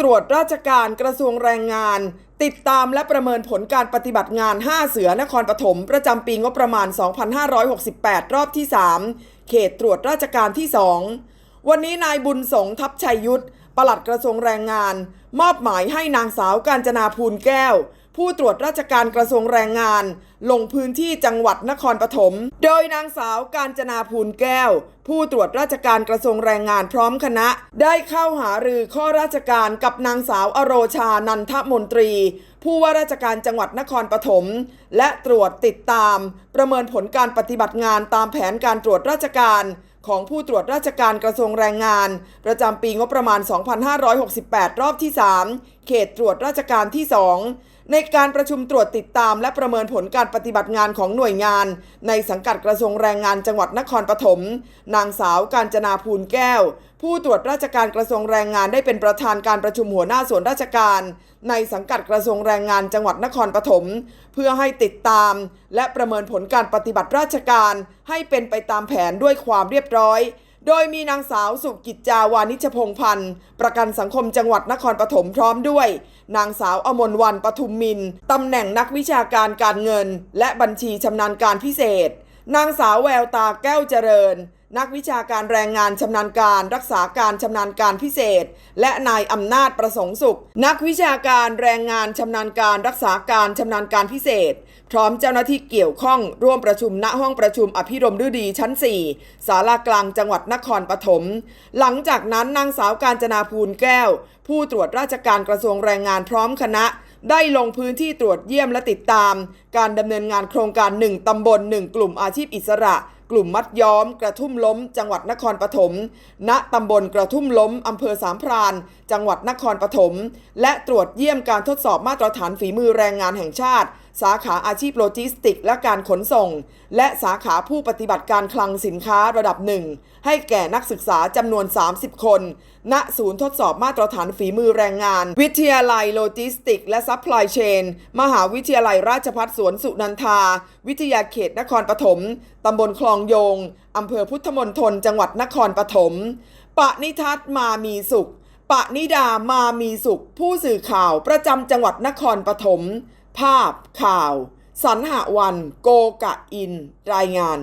ตรวจราชการกระทรวงแรงงาน ติดตามและประเมินผลการปฏิบัติงาน 5 เสือนครปฐมประจำปีงบประมาณ 2568 รอบที่ 3 เขตตรวจราชการที่ 2 วันนี้นายบุญสงทัพชัยยุทธปลัดกระทรวงแรงงาน มอบหมายให้นางสาวกาญจนาภูลแก้ว ผู้ตรวจราชการกระทรวงแรงงาน ลงพื้นที่จังหวัดนครปฐม โดยนางสาวกาญจนาภูลแก้ว ผู้ตรวจราชการกระทรวงแรงงานพร้อมคณะ ได้เข้าหารือข้อราชการกับนางสาวอโรชานันทมนตรี ผู้ว่าราชการจังหวัดนครปฐม และตรวจติดตาม ประเมินผลการปฏิบัติงานตามแผนการตรวจราชการของผู้ตรวจราชการกระทรวงแรงงาน ประจำปีงบประมาณ 2568 รอบที่ 3 เขตตรวจราชการที่ 2 ในการประชุมตรวจติดตาม และประเมินผลการปฏิบัติงานของหน่วยงาน ในสังกัดกระทรวงแรงงานจังหวัดนครปฐมนางสาวกาญจนาภูลแก้ว ผู้ตรวจราชการกระทรวงแรงงานได้เป็นประธานการประชุมหัวหน้าส่วนราชการ ในสังกัดกระทรวงแรงงานจังหวัดนครปฐมเพื่อให้ติดตาม และประเมินผลการปฏิบัติราชการ ให้เป็นไปตามแผนด้วยความเรียบร้อย โดยมีนางสาวสุกิจจาวานิชพงพันธ์ ประกันสังคมจังหวัดนครปฐมพร้อมด้วย นางสาวอมนวันปทุมมินตำแหน่งนักวิชาการการเงิน และบัญชีชำนาญการพิเศษ นางสาวแววตาแก้วเจริญ นักวิชาการแรงงานชำนาญการ รักษาการชำนาญการพิเศษ และนายอำนาจประสงค์สุข นักวิชาการแรงงานชำนาญการรักษาการชำนาญการพิเศษ พร้อมเจ้าหน้าที่เกี่ยวข้องร่วมประชุมณห้องประชุมอภิรมฤดีชั้น 4 ศาลากลางจังหวัดนครปฐมหลังจากนั้นนางสาวการจนาภูลแก้ว ผู้ตรวจราชการกระทรวงแรงงานพร้อมคณะ ได้ลงพื้นที่ตรวจเยี่ยมและติดตาม การดำเนินงานโครงการ 1 ตำบล 1 กลุ่มอาชีพอิสระ กลุ่มมัดย้อม กระทุ่มล้ม จังหวัดนครปฐม ณ ตำบลกระทุ่มล้ม อำเภอสามพราน จังหวัดนครปฐม และตรวจเยี่ยมการทดสอบมาตรฐานฝีมือแรงงานแห่งชาติ สาขาอาชีพโลจิสติกและการขนส่ง และสาขาผู้ปฏิบัติการคลังสินค้าระดับหนึ่ง ให้แก่นักศึกษาจำนวน 30 คน ณ ศูนย์ทดสอบมาตรฐานฝีมือแรงงาน วิทยาลัยโลจิสติก และซัพพลายเชน มหาวิทยาลัยราชภัฏสวนสุนันทา วิทยาเขตนครปฐมตำบลคลองโยงอำเภอพุทธมณฑลจังหวัดนครปฐมปะนิทัศมามีสุขปะนิดามามีสุข ผู้สื่อข่าวประจำจังหวัดนครปฐม ภาพข่าว สรรหวัน โกกะอิน รายงาน